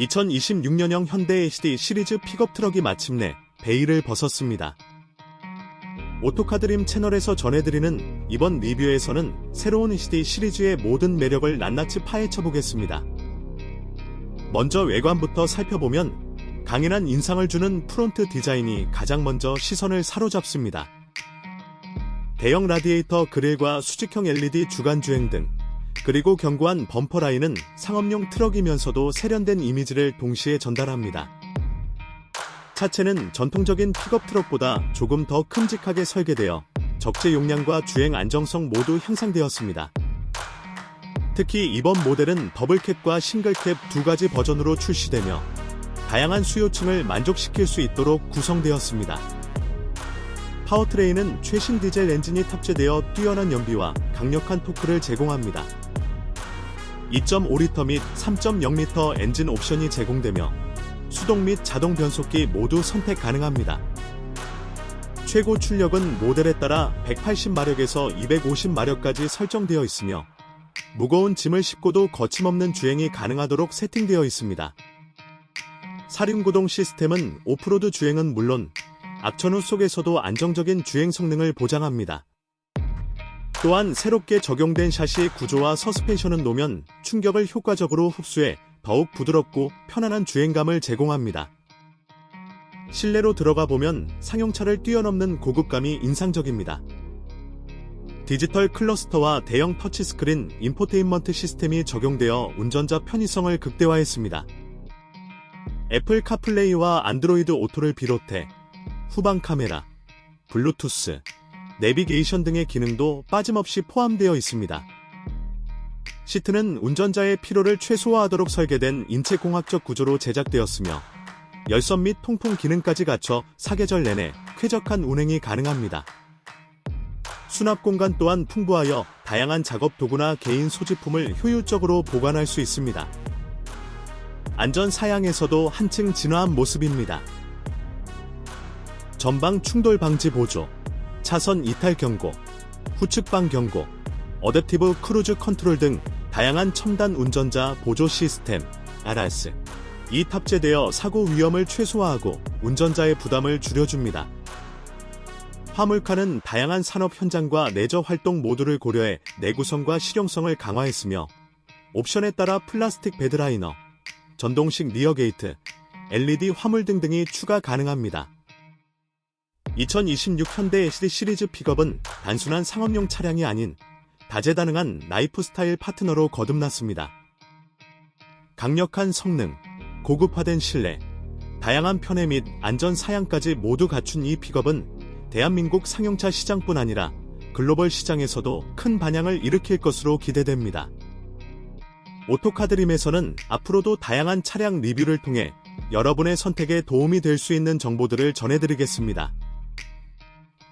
2026년형 현대 HD 시리즈 픽업 트럭이 마침내 베일을 벗었습니다. 오토카드림 채널에서 전해드리는 이번 리뷰에서는 새로운 HD 시리즈의 모든 매력을 낱낱이 파헤쳐 보겠습니다. 먼저 외관부터 살펴보면 강인한 인상을 주는 프론트 디자인이 가장 먼저 시선을 사로잡습니다. 대형 라디에이터 그릴과 수직형 LED 주간 주행 등 그리고 견고한 범퍼 라인은 상업용 트럭이면서도 세련된 이미지를 동시에 전달합니다. 차체는 전통적인 픽업 트럭보다 조금 더 큼직하게 설계되어 적재 용량과 주행 안정성 모두 향상되었습니다. 특히 이번 모델은 더블캡과 싱글캡 두 가지 버전으로 출시되며 다양한 수요층을 만족시킬 수 있도록 구성되었습니다. 파워트레인은 최신 디젤 엔진이 탑재되어 뛰어난 연비와 강력한 토크를 제공합니다. 2.5리터 및 3.0리터 엔진 옵션이 제공되며 수동 및 자동 변속기 모두 선택 가능합니다. 최고 출력은 모델에 따라 180마력에서 250마력까지 설정되어 있으며 무거운 짐을 싣고도 거침없는 주행이 가능하도록 세팅되어 있습니다. 사륜구동 시스템은 오프로드 주행은 물론 악천후 속에서도 안정적인 주행 성능을 보장합니다. 또한 새롭게 적용된 샤시 구조와 서스펜션은 노면 충격을 효과적으로 흡수해 더욱 부드럽고 편안한 주행감을 제공합니다. 실내로 들어가 보면 상용차를 뛰어넘는 고급감이 인상적입니다. 디지털 클러스터와 대형 터치스크린 인포테인먼트 시스템이 적용되어 운전자 편의성을 극대화했습니다. 애플 카플레이와 안드로이드 오토를 비롯해 후방 카메라, 블루투스, 내비게이션 등의 기능도 빠짐없이 포함되어 있습니다. 시트는 운전자의 피로를 최소화하도록 설계된 인체공학적 구조로 제작되었으며 열선 및 통풍 기능까지 갖춰 사계절 내내 쾌적한 운행이 가능합니다. 수납 공간 또한 풍부하여 다양한 작업 도구나 개인 소지품을 효율적으로 보관할 수 있습니다. 안전 사양에서도 한층 진화한 모습입니다. 전방 충돌 방지 보조, 차선 이탈 경고, 후측방 경고, 어댑티브 크루즈 컨트롤 등 다양한 첨단 운전자 보조 시스템, RS. 이 탑재되어 사고 위험을 최소화하고 운전자의 부담을 줄여줍니다. 화물카는 다양한 산업 현장과 내저 활동 모두를 고려해 내구성과 실용성을 강화했으며 옵션에 따라 플라스틱 베드라이너, 전동식 리어 게이트, LED 화물 등등이 추가 가능합니다. 2026 현대 SD 시리즈 픽업은 단순한 상업용 차량이 아닌 다재다능한 라이프 스타일 파트너로 거듭났습니다. 강력한 성능, 고급화된 실내, 다양한 편의 및 안전 사양까지 모두 갖춘 이 픽업은 대한민국 상용차 시장뿐 아니라 글로벌 시장에서도 큰 반향을 일으킬 것으로 기대됩니다. 오토카드림에서는 앞으로도 다양한 차량 리뷰를 통해 여러분의 선택에 도움이 될 수 있는 정보들을 전해드리겠습니다.